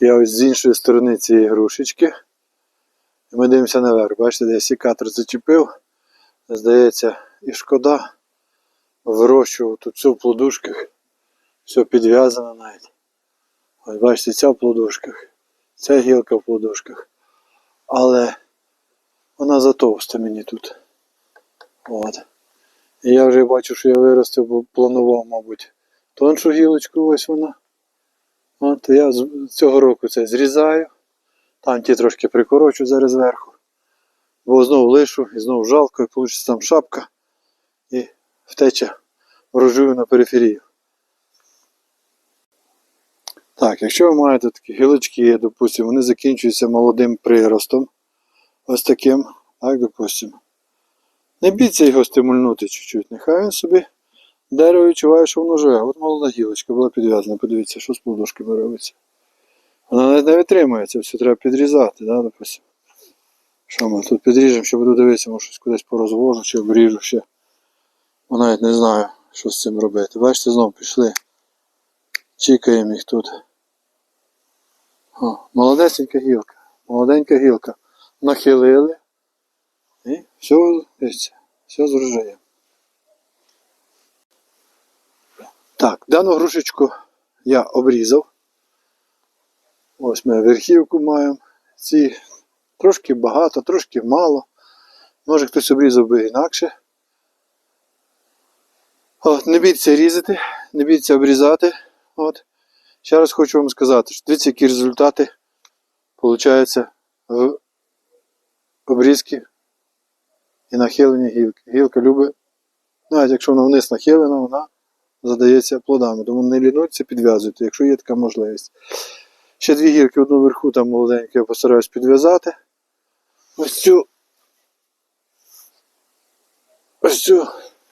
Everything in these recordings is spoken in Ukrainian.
Я ось з іншої сторони цієї грушечки. І ми дивимося наверх. Бачите, де я сікатор зачепив. Здається, і шкода. Вирощував тут все в плодушках. Все підв'язано навіть. Ось бачите, ця в плодушках. Ця гілка в плодушках. Але вона затовста мені тут. От. І я вже бачу, що я виростив, бо планував, мабуть, тоншу гілочку, ось вона. От я цього року це зрізаю. Там ті трошки прикорочу зараз зверху. Бо знову лишу і знову жалко, і вийде там шапка і втеча врожую на периферію. Так, якщо ви маєте такі гілочки, допустимо, вони закінчуються молодим приростом. Ось таким, так, допустимо. Не біться його стимульнути чуть-чуть. Нехай він собі дерево відчуває, що воно живе. От молода гілочка була підв'язана. Подивіться, що з плодушками робиться. Вона навіть не витримується, все треба підрізати, да, допустимо. Що ми тут підріжемо, ще буду дивитися, може щось кудись порозвожу чи обріжу ще. Бо навіть не знаю, що з цим робити. Бачите, знову пішли. Чікаємо їх тут. О, молодесенька гілка. Молоденька гілка. Нахилили. І все, дивіться, все з Так, дану грушечку я обрізав. Ось ми верхівку маємо. Ці трошки багато, трошки мало. Може хтось обрізав би інакше. От, не бійтеся різати, не бійтеся обрізати. От. Ще раз хочу вам сказати, що дивіться, які результати получаються в обрізки і нахилення гілки. Гілка любить, навіть якщо вона вниз нахилена, вона задається плодами. Тому не лінуйтеся, підв'язуйте, якщо є така можливість. Ще дві гілки одну вверху, там молоденькі, я постараюсь підв'язати. Ось цю. Ось цю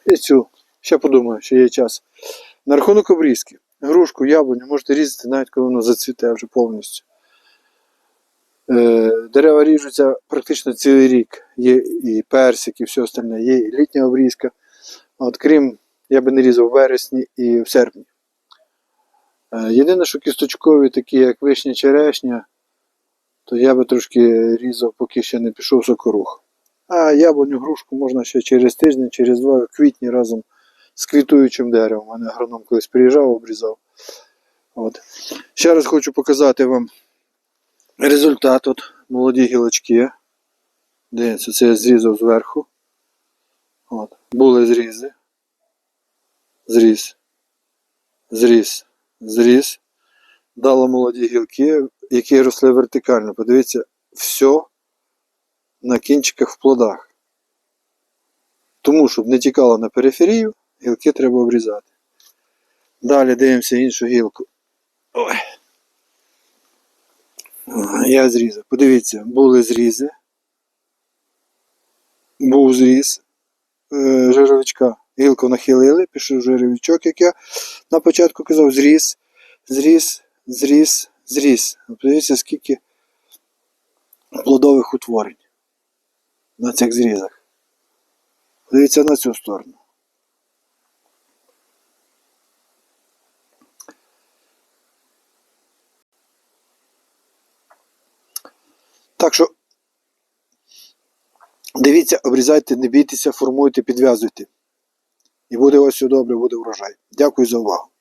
і цю. Ще подумаю, ще є час. На рахунок обрізки. Грушку, яблуню можете різати навіть коли воно зацвіте вже повністю. Е, дерева ріжуться практично цілий рік. Є і персик, і все остальне, є і літня обрізка. От, крім, я би не різав в вересні і в серпні. Е, єдине, що кісточкові, такі як вишня черешня, то я би трошки різав, поки ще не пішов сокорух. А яблуню грушку можна ще через тиждень, через два, в квітні разом з квітуючим деревом. У мене агроном колись приїжджав, обрізав. От. Ще раз хочу показати вам результат. От молоді гілочки. Дивіться, це я зрізав зверху. От. Були зрізи. Зріз. Зріз. Зріз. Дало молоді гілки, які росли вертикально. Подивіться, все на кінчиках в плодах. Тому, щоб не тікало на периферію, гілки треба обрізати. Далі дивимося іншу гілку. Ой. Я зрізав. Подивіться, були зрізи. Був зріз е, жировичка. Гілку нахилили, пішов жировичок, як я на початку казав, зріз, зріз, зріз, зріз. Подивіться, скільки плодових утворень на цих зрізах. Подивіться на цю сторону. Так що дивіться, обрізайте, не бійтеся, формуйте, підв'язуйте. І буде ось все добре, буде врожай. Дякую за увагу.